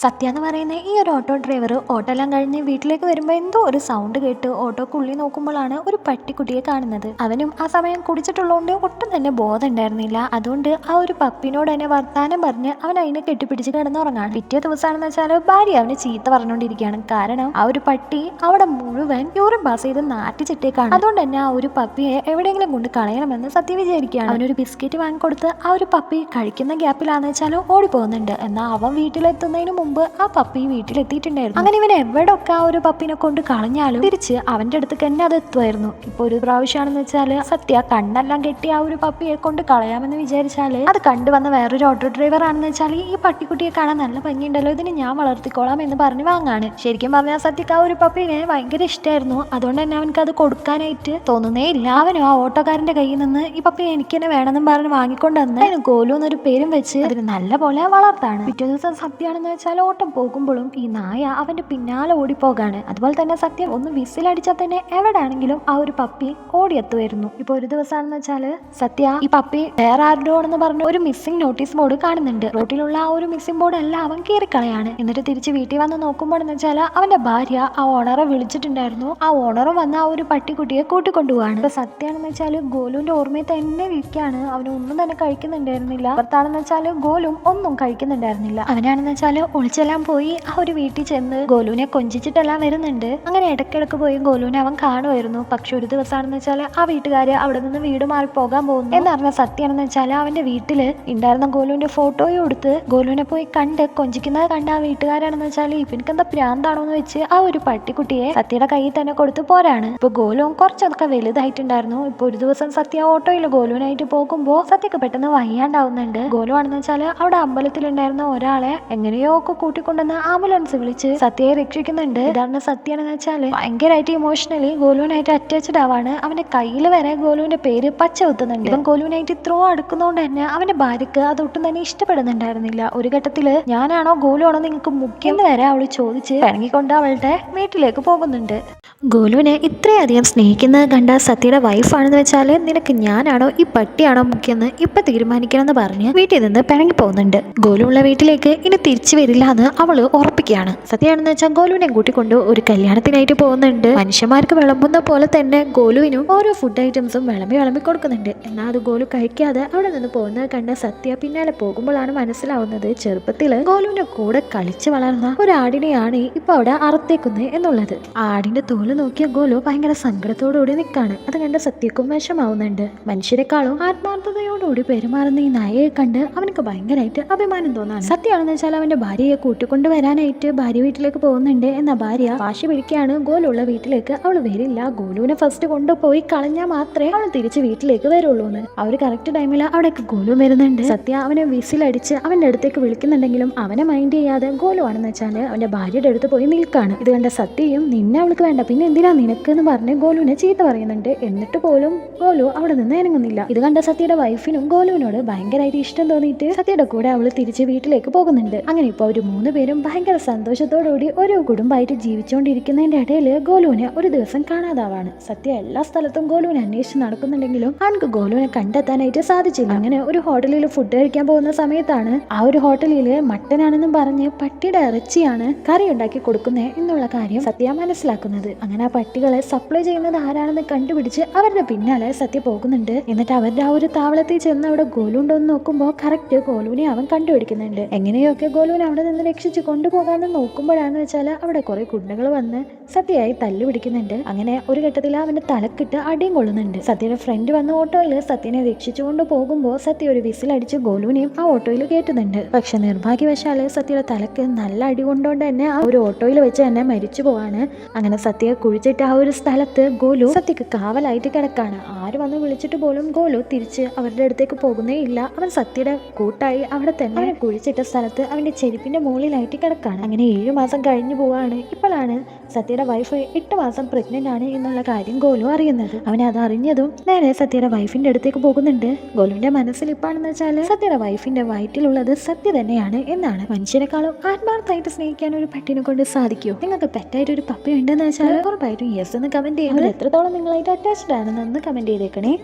സത്യ എന്ന് പറയുന്ന ഈ ഒരു ഓട്ടോ ഡ്രൈവർ ഓട്ടോ എല്ലാം കഴിഞ്ഞ് വീട്ടിലേക്ക് വരുമ്പോൾ എന്തോ ഒരു സൗണ്ട് കേട്ട് ഓട്ടോക്കുള്ളിൽ നോക്കുമ്പോഴാണ് ഒരു പട്ടിക്കുട്ടിയെ കാണുന്നത്. അവനും ആ സമയം കുടിച്ചിട്ടുള്ളതുകൊണ്ട് ഒട്ടും തന്നെ ബോധം ഉണ്ടായിരുന്നില്ല. അതുകൊണ്ട് ആ ഒരു പപ്പിനോട് തന്നെ വർത്താനം പറഞ്ഞ് അവൻ അതിനെ കെട്ടിപ്പിടിച്ച് കിടന്നുറങ്ങാണ്. പിറ്റേ ദിവസമാണെന്ന് വെച്ചാൽ ഭാര്യ അവന് ചീത്ത പറഞ്ഞുകൊണ്ടിരിക്കുകയാണ് കാരണം ആ ഒരു പട്ടി അവിടെ മുഴുവൻ യൂറിൻ പാസ് ചെയ്ത് നാട്ടിച്ചിട്ടേക്കാണ് അതുകൊണ്ട് തന്നെ ആ ഒരു പപ്പിയെ എവിടെയെങ്കിലും കൊണ്ട് കളയണമെന്ന് സത്യ വിചാരിക്കുകയാണ്. അവനൊരു ബിസ്ക്കറ്റ് വാങ്ങിക്കൊടുത്ത് ആ ഒരു പപ്പി കഴിക്കുന്ന ഗ്യാപ്പിലാണെന്ന് വെച്ചാൽ ഓടി പോകുന്നുണ്ട് എന്നാൽ അവൻ വീട്ടിലെത്തുന്നതിന് മുമ്പ് ആ പപ്പി വീട്ടിലെത്തിയിട്ടുണ്ടായിരുന്നു. അങ്ങനെ ഇവൻ എവിടെയൊക്കെ ആ ഒരു പപ്പിനെ കൊണ്ട് കളഞ്ഞാലും തിരിച്ച് അവന്റെ അടുത്തേക്ക് തന്നെ അത് എത്തുമായിരുന്നു. ഇപ്പൊ ഒരു പ്രാവശ്യമാണെന്ന് വെച്ചാൽ സത്യ കണ്ണെല്ലാം കെട്ടി ആ ഒരു പപ്പിയെ കൊണ്ട് കളയാമെന്ന് വിചാരിച്ചാൽ അത് കണ്ടുവന്ന വേറൊരു ഓട്ടോ ഡ്രൈവർ ആണെന്ന് വെച്ചാൽ ഈ പട്ടിക്കുട്ടിയെ കാണാൻ നല്ല ഭംഗിയുണ്ടല്ലോ ഇതിന് ഞാൻ വളർത്തിക്കോളാം എന്ന് പറഞ്ഞ് വാങ്ങാണ്. ശരിക്കും പറഞ്ഞാൽ സത്യക്ക് ആ ഒരു പപ്പിനെ ഭയങ്കര ഇഷ്ടമായിരുന്നു അതുകൊണ്ട് തന്നെ അവനക്ക് അത് കൊടുക്കാനായിട്ട് തോന്നുന്നേ ഇല്ല. അവനും ആ ഓട്ടോക്കാരന്റെ കയ്യിൽ നിന്ന് ഈ പപ്പി എനിക്ക് തന്നെ വേണമെന്നും പറഞ്ഞ് വാങ്ങിക്കൊണ്ട് വന്ന് ഗോലു എന്നൊരു പേരും വെച്ച് അതിന് നല്ല പോലെ വളർത്താണ്. പിറ്റേ ദിവസം സത്യമാണെന്ന് വെച്ചാൽ ഓട്ടം പോകുമ്പോഴും ഈ നായ അവന്റെ പിന്നാലെ ഓടിപ്പോകാണ്. അതുപോലെ തന്നെ സത്യം ഒന്ന് വിസിലടിച്ചാൽ തന്നെ എവിടെയാണെങ്കിലും ആ ഒരു പപ്പി ഓടിയെത്തുമായിരുന്നു. ഇപ്പൊ ഒരു ദിവസമാണെന്ന് വെച്ചാൽ സത്യ ഈ പപ്പി വേറെ ആരുടെയോടെന്ന് പറഞ്ഞ ഒരു മിസ്സിംഗ് നോട്ടീസ് ബോർഡ് കാണുന്നുണ്ട്. റോട്ടിലുള്ള ആ ഒരു മിസ്സിംഗ് ബോർഡ് എല്ലാം അവൻ കീറിക്കളയാണ്. എന്നിട്ട് തിരിച്ച് വീട്ടിൽ വന്ന് നോക്കുമ്പോഴെന്ന് വെച്ചാൽ അവന്റെ ഭാര്യ ആ ഓണറെ വിളിച്ചിട്ടുണ്ടായിരുന്നു. ആ ഓണറും വന്ന് ആ ഒരു പട്ടിക്കുട്ടിയെ കൂട്ടിക്കൊണ്ടുപോവാണ്. ഇപ്പൊ സത്യമാണെന്ന് വെച്ചാൽ ഗോലുവിന്റെ ഓർമ്മയിൽ തന്നെ ഇരിക്കുകയാണ്. അവനൊന്നും തന്നെ കഴിക്കുന്നുണ്ടായിരുന്നില്ല. ഭർത്താണെന്ന് വെച്ചാൽ ഗോലും ഒന്നും കഴിക്കുന്നുണ്ടായിരുന്നില്ല. അവനാണെന്ന് വെച്ചാൽ ഒളിച്ചെല്ലാം പോയി. ആ ഒരു വീട്ടിൽ ചെന്ന് ഗോലുവിനെ കൊഞ്ചിച്ചിട്ടെല്ലാം വരുന്നുണ്ട്. അങ്ങനെ ഇടയ്ക്കിടയ്ക്ക് പോയി ഗോലുവിനെ അവൻ കാണുമായിരുന്നു. പക്ഷെ ഒരു ദിവസമാണെന്ന് വെച്ചാൽ ആ വീട്ടുകാര് അവിടെ നിന്ന് വീട് മാറി പോകാൻ പോകുന്നു. എന്നറിഞ്ഞ സത്യമാണെന്ന് വെച്ചാൽ അവന്റെ വീട്ടിൽ ഉണ്ടായിരുന്ന ഗോലുവിന്റെ ഫോട്ടോയും എടുത്ത് ഗോലുവിനെ പോയി കണ്ട് കൊഞ്ചിക്കുന്നത് കണ്ട ആ വീട്ടുകാരാണെന്ന് വെച്ചാൽ ഇവനക്ക് എന്താ പ്രാന്താണോ എന്ന് വെച്ച് ആ ഒരു പട്ടിക്കുട്ടിയെ സത്യയുടെ കയ്യിൽ തന്നെ കൊടുത്ത് പോരാണ്. ഇപ്പൊ ഗോലുവും കുറച്ചൊക്കെ വലുതായിട്ടുണ്ടായിരുന്നു. ഇപ്പൊ ഒരു ദിവസം സത്യ ഓട്ടോയിൽ ഗോലുവിനായിട്ട് പോകുമ്പോൾ സത്യക്ക് പെട്ടെന്ന് വയ്യാണ്ടാവുന്നുണ്ട്. ഗോലുവാണെന്ന് വെച്ചാൽ അവിടെ അമ്പലത്തിലുണ്ടായിരുന്ന ഒരാളെ എങ്ങനെയോ ഒക്കെ കൂട്ടിക്കൊണ്ടുവന്ന് ആംബുലൻസ് വിളിച്ച് സത്യയെ രക്ഷിക്കുന്നുണ്ട്. ഇതാണ് സത്യാണെന്ന് വെച്ചാൽ ഭയങ്കരമായിട്ട് ഇമോഷണലി ഗോലുവിനായിട്ട് അറ്റാച്ച്ഡ് ആവാണ്. അവന്റെ കയ്യിൽ വരെ ഗോലുവിന്റെ പേര് പച്ച കുത്തുന്നുണ്ട്. ഇപ്പം ഗോലുവിനായിട്ട് ത്രോ അടുക്കുന്നതുകൊണ്ട് തന്നെ അവന്റെ ഭാര്യക്ക് അത് ഒട്ടും തന്നെ ഇഷ്ടപ്പെടുന്നുണ്ടായിരുന്നില്ല. ഒരു ഘട്ടത്തിൽ ഞാനാണോ ഗോലു ആണോ നിങ്ങൾക്ക് മുഖ്യം വരെ അവൾ ചോദിച്ച് ഇറങ്ങിക്കൊണ്ട് അവളുടെ വീട്ടിലേക്ക് പോകുന്നുണ്ട്. ഗോലുവിനെ ഇത്രയധികം സ്നേഹിക്കുന്നത് കണ്ട സത്യയുടെ വൈഫാണെന്ന് വെച്ചാൽ നിനക്ക് ഞാനാണോ? ഈ പട്ടിയാണോ മുഖ്യെന്ന് ഇപ്പൊ തീരുമാനിക്കണമെന്ന് പറഞ്ഞ് വീട്ടിൽ നിന്ന് പിണങ്ങി പോകുന്നുണ്ട്. ഗോലുള്ള വീട്ടിലേക്ക് ഇനി തിരിച്ചു വരില്ല എന്ന് അവൾ ഉറപ്പിക്കുകയാണ്. സത്യയാണെന്ന് വെച്ചാൽ ഗോലുവിനെ കൂട്ടിക്കൊണ്ട് ഒരു കല്യാണത്തിനായിട്ട് പോകുന്നുണ്ട്. മനുഷ്യന്മാർക്ക് വിളമ്പുന്ന പോലെ തന്നെ ഗോലുവിനും ഓരോ ഫുഡ് ഐറ്റംസും വിളമ്പി വിളമ്പി കൊടുക്കുന്നുണ്ട്. എന്നാൽ അത് ഗോലു കഴിക്കാതെ അവിടെ നിന്ന് പോകുന്നത് കണ്ട സത്യ പിന്നാലെ പോകുമ്പോഴാണ് മനസ്സിലാവുന്നത് ചെറുപ്പത്തിൽ ഗോലുവിന്റെ കൂടെ കളിച്ചു വളർന്ന ഒരാടിനെയാണ് ഇപ്പൊ അവിടെ അറുത്തേക്കുന്നത് എന്നുള്ളത്. ആടിന്റെ ആടിന്റെ തോൽ നോക്കിയ ഗോലു ഭയങ്കര സങ്കടത്തോടുകൂടി നിൽക്കാണ് അത് കണ്ട് സത്യക്കും വിഷമാവുന്നുണ്ട് മനുഷ്യരെക്കാളും ആത്മാർത്ഥതയോടുകൂടി പെരുമാറുന്ന ഈ നായയെ കണ്ട് അവനക്ക് ഭയങ്കരമായിട്ട് അഭിമാനം തോന്നാണ്. സത്യമാണെന്ന് വെച്ചാൽ അവന്റെ ഭാര്യയെ കൂട്ടിക്കൊണ്ട് വരാനായിട്ട് ഭാര്യ വീട്ടിലേക്ക് പോകുന്നുണ്ട് എന്ന ഭാര്യ വാശി പിടിക്കുകയാണ്. ഗോലുള്ള വീട്ടിലേക്ക് അവൾ വരില്ല. ഗോലുവിനെ ഫസ്റ്റ് കൊണ്ടുപോയി കളഞ്ഞാൽ മാത്രമേ അവൾ തിരിച്ച് വീട്ടിലേക്ക് വരുള്ളൂ എന്ന്. അവർ കറക്റ്റ് ടൈമിൽ അവിടേക്ക് ഗോലു വരുന്നുണ്ട്. സത്യ അവനെ വിസിലടിച്ച് അവന്റെ അടുത്തേക്ക് വിളിക്കുന്നുണ്ടെങ്കിലും അവനെ മൈൻഡ് ചെയ്യാതെ ഗോലു ആണെന്ന് വെച്ചാൽ അവന്റെ ഭാര്യയുടെ അടുത്ത് പോയി നിൽക്കാണ്. ഇത് കണ്ട സത്യയും നിന്നെ അവൾക്ക് വേണ്ട പിന്നെ എന്തിനാ നിനക്ക് എന്ന് പറഞ്ഞ് ഗോലുവിനെ ചീത്ത പറയുന്നുണ്ട്. എന്നിട്ട് പോലും ഗോലു അവിടെ നിന്ന് ഇറങ്ങുന്നില്ല. ഇത് കണ്ട സത്യയുടെ വൈഫിനും ഗോലുവിനോട് ഭയങ്കരമായിട്ട് ഇഷ്ടം തോന്നിയിട്ട് സത്യയുടെ കൂടെ അവൾ തിരിച്ച് വീട്ടിലേക്ക് പോകുന്നുണ്ട്. അങ്ങനെ ഇപ്പോൾ അവർ മൂന്ന് പേരും ഭയങ്കര സന്തോഷത്തോടുകൂടി ഒരു കുടുംബമായിട്ട് ജീവിച്ചുകൊണ്ടിരിക്കുന്നതിന്റെ ഇടയിൽ ഗോലുവിനെ ഒരു ദിവസം കാണാതാവാണ്. സത്യ എല്ലാ സ്ഥലത്തും ഗോലുവിനെ അന്വേഷിച്ച് നടക്കുന്നുണ്ടെങ്കിലും ആൺക്ക് ഗോലുവിനെ കണ്ടെത്താനായിട്ട് സാധിച്ചില്ല. അങ്ങനെ ഒരു ഹോട്ടലിൽ ഫുഡ് കഴിക്കാൻ പോകുന്ന സമയത്താണ് ആ ഒരു ഹോട്ടലിൽ മട്ടനാണെന്നും പറഞ്ഞ് പട്ടിയുടെ ഇറച്ചിയാണ് കറി ഉണ്ടാക്കി കൊടുക്കുന്നത് എന്നുള്ള കാര്യം സത്യ മനസ്സിലാക്കുന്നത്. അങ്ങനെ ആ പട്ടികളെ സപ്ലൈ ചെയ്യുന്നത് ആരാണെന്ന് കണ്ടുപിടിച്ച് അവരുടെ പിന്നാലെ സത്യ പോകുന്നുണ്ട്. എന്നിട്ട് അവരുടെ ആ ഒരു താവളത്തിൽ ചെന്ന് അവിടെ ഗോലുണ്ടോ എന്ന് നോക്കുമ്പോൾ കറക്റ്റ് ഗോലുവിനെ അവൻ കണ്ടുപിടിക്കുന്നുണ്ട്. എങ്ങനെയൊക്കെ ഗോലുവിനെ അവിടെ നിന്ന് രക്ഷിച്ച് കൊണ്ടുപോകാമെന്ന് നോക്കുമ്പോഴാന്ന് വെച്ചാൽ അവിടെ കുറെ കുണ്ടകൾ വന്ന് സത്യയായി തല്ലു പിടിക്കുന്നുണ്ട്. അങ്ങനെ ഒരു ഘട്ടത്തിൽ അവന്റെ തലക്കിട്ട് അടിയും കൊള്ളുന്നുണ്ട്. സത്യയുടെ ഫ്രണ്ട് വന്ന ഓട്ടോയിൽ സത്യനെ രക്ഷിച്ചുകൊണ്ട് പോകുമ്പോൾ സത്യ ഒരു വിസിലടിച്ച് ഗോലുവിനെയും ആ ഓട്ടോയിൽ കയറ്റുന്നുണ്ട്. പക്ഷെ നിർഭാഗ്യവശാൽ സത്യയുടെ തലക്ക് നല്ല അടി കൊണ്ടുകൊണ്ട് തന്നെ ആ ഒരു ഓട്ടോയിൽ വെച്ച് തന്നെ മരിച്ചു പോവാണ്. അങ്ങനെ സത്യയെ കുഴിച്ചിട്ട് ആ ഒരു സ്ഥലത്ത് ഗോലു സത്യക്ക് കാവലായിട്ട് കിടക്കാണ്. ആര് വന്ന് വിളിച്ചിട്ട് പോലും ഗോലു തിരിച്ച് അവരുടെ അടുത്തേക്ക് പോകുന്നേ ഇല്ല. അവൻ സത്യയുടെ കൂട്ടായി അവിടെ തന്നെ കുഴിച്ചിട്ട സ്ഥലത്ത് അവന്റെ ചെരുപ്പിന്റെ മുകളിലായിട്ട് കിടക്കാണ്. അങ്ങനെ ഏഴു മാസം കഴിഞ്ഞു പോവാണ്. ഇപ്പോഴാണ് സത്യയുടെ വൈഫ് എട്ട് മാസം പ്രഗ്നന്റ് ആണ് എന്നുള്ള കാര്യം ഗോലു അറിയുന്നത്. അവൻ അത് അറിഞ്ഞതും നേരെ സത്യയുടെ വൈഫിന്റെ അടുത്തേക്ക് പോകുന്നുണ്ട്. ഗോലുവിന്റെ മനസ്സിൽ ഇപ്പാണെന്ന് വെച്ചാൽ സത്യയുടെ വൈഫിന്റെ വയറ്റിലുള്ളത് സത്യ തന്നെയാണ് എന്നാണ്. മനുഷ്യരെക്കാളും ആത്മാർത്ഥമായിട്ട് സ്നേഹിക്കാൻ ഒരു പട്ടിനെ കൊണ്ട് സാധിക്കുമോ നിങ്ങൾക്ക് പെറ്റായിട്ട് ഒരു പപ്പി ഉണ്ടെന്ന് വെച്ചാൽ ഉറപ്പായിട്ടും യെസ് എന്ന് കമന്റ് ചെയ്യുന്നത് എത്രത്തോളം നിങ്ങളായിട്ട് അറ്റാച്ച്ഡ് ആണെന്ന് കമന്റ് ചെയ്തേക്കണേ.